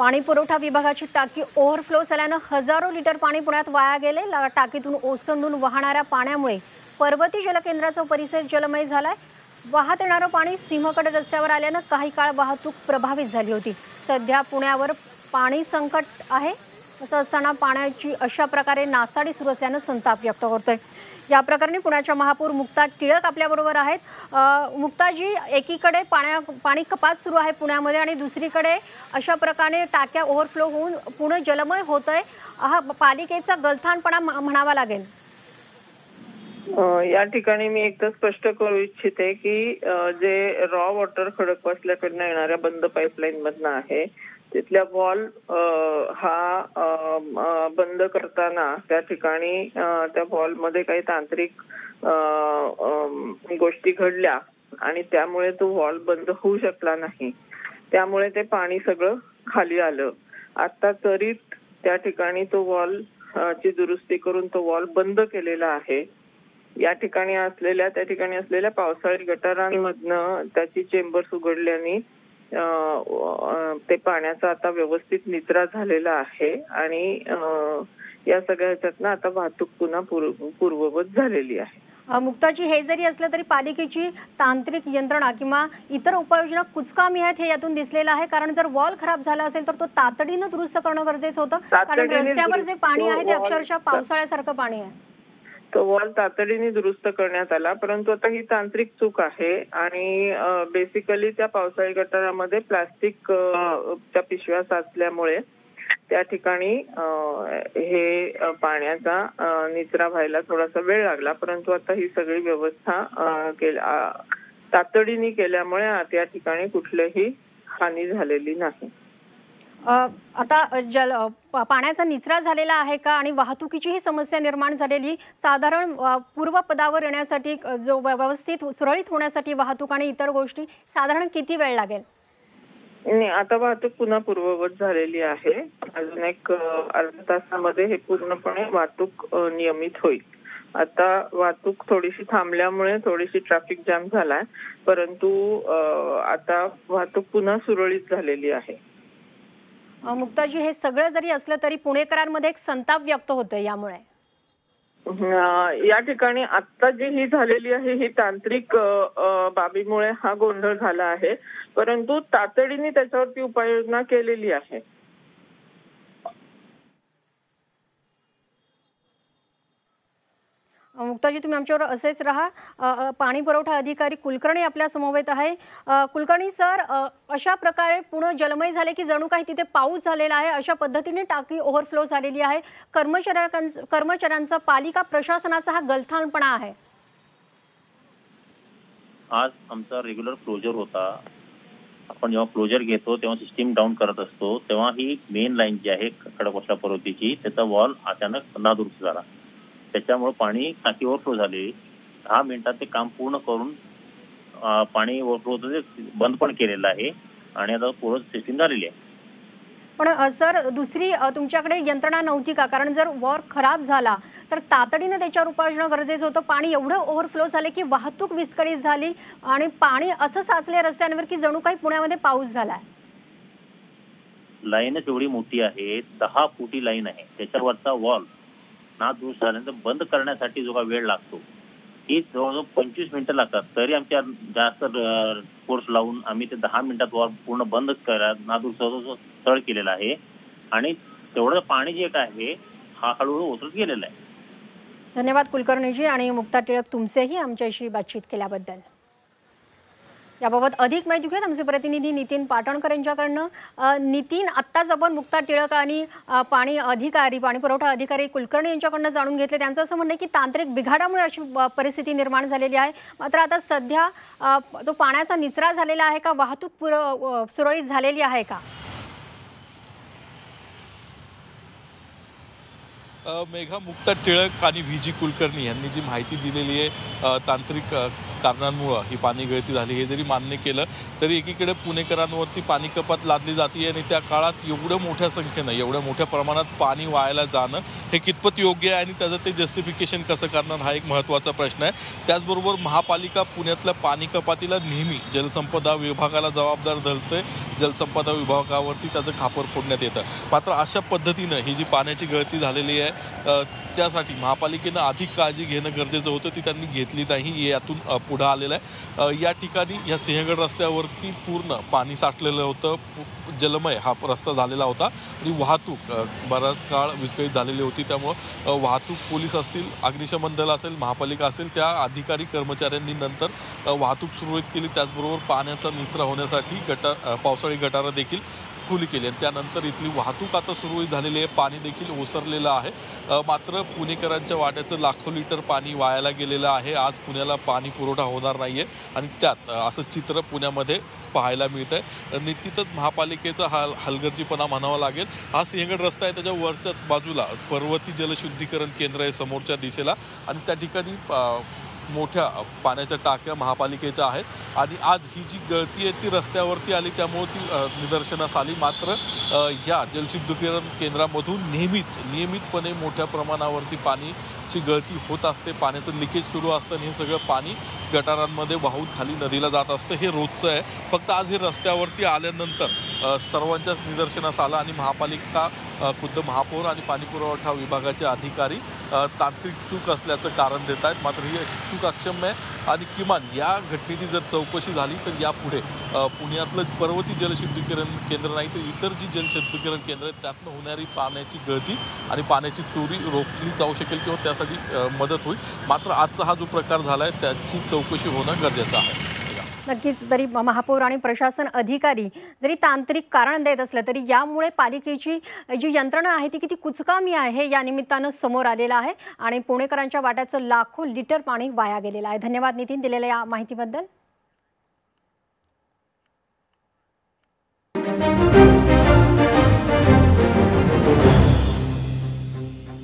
पाणी पुरवठा विभागाची टाकी ओव्हरफ्लो झाल्यानं हजारो लिटर पाणी पुण्यात वाया गेले. टाकीतून ओसंडून वाहणाऱ्या पाण्यामुळे पर्वती जलकेंद्राचा परिसर जलमय झालाय. वाहत येणारं पाणी सिंहगड रस्त्यावर आल्यानं काही काळ वाहतूक प्रभावित झाली होती. सध्या पुण्यावर पाणी संकट आहे. असं असताना पाण्याची अशा प्रकारे नासाडी सुरू असल्यानं संताप व्यक्त करतोय या प्रकरणी पुण्याच्या महापौर मुक्ता टिळक आपल्याबरोबर आहेत. मुक्ताजी एकीकडे पाण्या पाणी कपात सुरू आहे पुण्यामध्ये आणि दुसरीकडे अशा प्रकारे टाक्या ओव्हरफ्लो होऊन पुणे जलमय होतंय. हा पालिकेचा गलथानपणा म्हणावा लागेल. या ठिकाणी मी एकदा स्पष्ट करू इच्छिते की जे रॉ वॉटर खडकवासल्याकडनं येणाऱ्या बंद पाईपलाईन मधनं आहे तिथल्या वॉल हा बंद करताना त्या ठिकाणी त्या वॉलमध्ये काही तांत्रिक गोष्टी घडल्या आणि त्यामुळे तो वॉल बंद होऊ शकला नाही. त्यामुळे ते पाणी सगळं खाली आलं. आता तरी त्या ठिकाणी तो वॉल ची दुरुस्ती करून तो वॉल बंद केलेला आहे. या ठिकाणी असलेल्या त्या ठिकाणी असलेल्या पावसाळी गटारांमधनं त्याची चेंबर्स उघडल्याने ते पाण्याचा आता व्यवस्थित निचरा झालेला आहे आणि या सगळ्या ह्याच्यातनं आता वाहतूक पुन्हा पूर्व- पूर्ववत झालेली आहे. मुक्ताजी हे जरी असलं तरी पालिकेची तांत्रिक यंत्रणा किंवा इतर उपाययोजना कुचकामी आहेत हे यातून दिसलेलं आहे. कारण जर वॉल खराब झाला असेल तर तो तातडीनं दुरुस्त करणं गरजेचं होतं. कारण रस्त्यावर जे पाणी आहे ते अक्षरशः पावसाळ्यासारखं पाणी आहे. तो वॉल तातडीने दुरुस्त करण्यात आला परंतु आता ही तांत्रिक चूक आहे आणि बेसिकली त्या पावसाळी गटारामध्ये प्लास्टिक त्या पिशव्या साचल्यामुळे त्या ठिकाणी हे पाण्याचा निचरा व्हायला थोडासा वेळ लागला परंतु आता ही सगळी व्यवस्था तातडीने केल्यामुळे त्या ठिकाणी कुठलीही हानी झालेली नाही. आता जल पाण्याचा निचरा झालेला आहे का आणि वाहतुकीचीही समस्या निर्माण झालेली साधारण पूर्वपदावर येण्यासाठी जो व्यवस्थित सुरळीत होण्यासाठी वाहतूक आणि इतर गोष्टी साधारण किती वेळ लागेल? नाही आता वाहतूक पुन्हा पूर्ववत झालेली आहे. अजून एक अर्धा तासामध्ये हे पूर्णपणे वाहतूक नियमित होईल. आता वाहतूक थोडीशी थांबल्यामुळे थोडीशी ट्रॅफिक जाम झालाय परंतु आता वाहतूक पुन्हा सुरळीत झालेली आहे. मुक्ताजी हे सगळं जरी असलं तरी पुणेकरांमध्ये एक संताप व्यक्त होतोय यामुळे. या ठिकाणी आता जी ही झालेली आहे ही तांत्रिक बाबीमुळे हा गोंधळ झाला आहे. परंतु तातडीने त्याच्यावरती उपाययोजना केलेली आहे. मुक्ताजी तुम्ही आमच्यावर असेच राहा. पाणी पुरवठा अधिकारी कुलकर्णी आपल्या समवेत आहे. कुलकर्णी सर अशा प्रकारे पुणे जलमय झाले की जणू काही तिथे पाऊस झालेला आहे अशा पद्धतीने टाकी ओव्हरफ्लो झालेली आहे. कर्मचाऱ्या कर्मचाऱ्यांचा पालिका प्रशासनाचा हा गलथानपणा आहे. आज आमचा रेग्युलर क्लोजर होता. आपण जेव्हा क्लोजर घेतो तेव्हा सिस्टीम डाऊन करत असतो. तेव्हा ही मेन लाईन जी आहे खडकवासला पर्वतीची त्याचा वॉल अचानक नादुरुस्त झाला. त्याच्यामुळे पाणी टाकी ओव्हरफ्लो झाली. दहा मिनिटात ते काम पूर्ण करून पाणी ओव्हरफ्लो बंद पण केलेलं आहे आणि आता पूर्ण सिस्टीम झालेली आहे. पण सर दुसरी तुमच्याकडे यंत्रणा नव्हती का? कारण जर वॉर खराब झाला तर तातडीनं त्याच्यावर उपाययोजना गरजेचं होतं. पाणी एवढं ओव्हरफ्लो झाले की वाहतूक विस्कळीत झाली आणि पाणी असं साचले रस्त्यांवर की जणू काही पुण्यामध्ये पाऊस झालाय. लाईनच एवढी मोठी आहे. दहा फुटी लाईन आहे. त्याच्यावरचा वॉल नादुरुस्त झाल्यानंतर बंद करण्यासाठी जो काही वेळ लागतो ही जवळजवळ पंचवीस मिनिटं लागतात. तरी आमच्या जास्त कोर्स लावून आम्ही ते दहा मिनिटात वॉल पूर्ण बंद करा नादुरुस्त स्थळ केलेलं आहे. आणि तेवढं पाणी जे काय आहे हा हळूहळू ओसरत गेलेला आहे. धन्यवाद कुलकर्णीजी आणि मुक्ता टिळक तुमचेही आमच्याशी बातचीत केल्याबद्दल. याबाबत अधिक माहिती घेऊयात. आमचे प्रतिनिधी नितीन पाटणकर यांच्याकडनं नितीन आत्ताच आपण मुक्ता टिळक आणि पाणी अधिकारी पाणी पुरवठा अधिकारी कुलकर्णी यांच्याकडनं जाणून घेतले. त्यांचं असं म्हणणं आहे की तांत्रिक बिघाडामुळे अशी परिस्थिती निर्माण झालेली आहे. मात्र आता सध्या तो पाण्याचा निचरा झालेला आहे का? वाहतूक पुर सुरळीत झालेली आहे का? मेघा मुक्ता टिळक आणि व्ही जी कुलकर्णी यांनी जी माहिती दिलेली आहे तांत्रिक कारणांमुळं ही पाणी गळती झाली. हे जरी मान्य केलं तरी एकीकडे पुणेकरांवरती पाणी कपात लादली जाते आणि त्या काळात एवढं मोठ्या संख्येनं एवढ्या मोठ्या प्रमाणात पाणी वायाला जाणं हे कितपत योग्य आहे आणि त्याचं ते जस्टिफिकेशन कसं करणार हा एक महत्त्वाचा प्रश्न आहे. त्याचबरोबर महापालिका पुण्यातल्या पाणी कपातीला नेहमी जलसंपदा विभागाला जबाबदार धरते जलसंपदा विभागावरती त्याचं खापर फोडण्यात येतं. मात्र अशा पद्धतीनं ही जी पाण्याची गळती झालेली आहे त्यासाठी महापालिकेनं अधिक काळजी घेणं गरजेचं होतं ती त्यांनी घेतली नाही. यातून पुढं आलेलं आहे. या ठिकाणी या सिंहगड रस्त्यावरती पूर्ण पाणी साठलेलं होतं. पु- जलमय हा रस्ता झालेला होता. आणि वाहतूक बराच काळ विस्कळीत झालेली होती. त्यामुळं वाहतूक पोलीस असतील अग्निशमन दल असेल महापालिका असेल त्या अधिकारी कर्मचाऱ्यांनी नंतर वाहतूक सुरळीत केली. त्याचबरोबर पाण्याचा निचरा होण्यासाठी गटार पावसाळी गटारं देखील खुली केली आणि त्यानंतर इथली वाहतूक आता सुरळीत झालेली आहे. पाणी देखील ओसरलेलं आहे. मात्र पुणेकरांच्या वाट्याचं लाखो लिटर पाणी वायाला गेलेलं आहे. आज पुण्याला पाणी पुरवठा होणार नाहीये आणि त्यात असं चित्र पुण्यामध्ये पाहायला मिळत आहे निश्चितच महापालिकेचा हा हलगर्जीपणा म्हणावा लागेल. हा सिंहगड रस्ता आहे त्याच्या वरच्याच बाजूला पर्वती जलशुद्धीकरण केंद्र आहे समोरच्या दिशेला. आणि त्या ठिकाणी मोठ्या पाण्याच्या टाक्या महापालिकेच्या आहेत. आणि आज ही जी गळती आहे ती रस्त्यावरती आली त्यामुळे ती निदर्शनास आली. मात्र या जलशुद्धीकरण केंद्रामधून नेहमीच नियमितपणे मोठ्या प्रमाणावरती पाणीची गळती होत असते. पाण्याचं लिकेज सुरू असतं आणि हे सगळं पाणी गटारांमध्ये वाहून खाली नदीला जात असतं. हे रोजचं आहे. फक्त आज हे रस्त्यावरती आल्यानंतर सर्वांच्याच निदर्शनास आलं. आणि महापालिका खुद्द महापौर आणि पाणीपुरवठा विभागाचे अधिकारी तांत्रिक चूक असल्याचं कारण देत आहेत. मात्र ही अशी चूक अक्षम्य आहे. आणि किमान या घटनेची जर चौकशी झाली तर यापुढे पुण्यातलं पर्वती जलशुद्धीकरण केंद्र नाही तर इतर जी जलशुद्धीकरण केंद्र आहेत त्यातनं होणारी पाण्याची गळती आणि पाण्याची चोरी रोखली जाऊ शकेल किंवा त्यासाठी मदत होईल. मात्र आजचा हा जो प्रकार झाला आहे त्याची चौकशी होणं गरजेचं आहे. नक्कीच तरी महापौर आणि प्रशासन अधिकारी जरी तांत्रिक कारण देत असलं तरी यामुळे पालिकेची जी यंत्रणा आहे ती किती कुचकामी आहे या निमित्तानं समोर आलेलं आहे. आणि पुणेकरांच्या वाट्याचं लाखो लिटर पाणी वाया गेलेलं आहे. धन्यवाद नितीन दिलेल्या या माहितीबद्दल.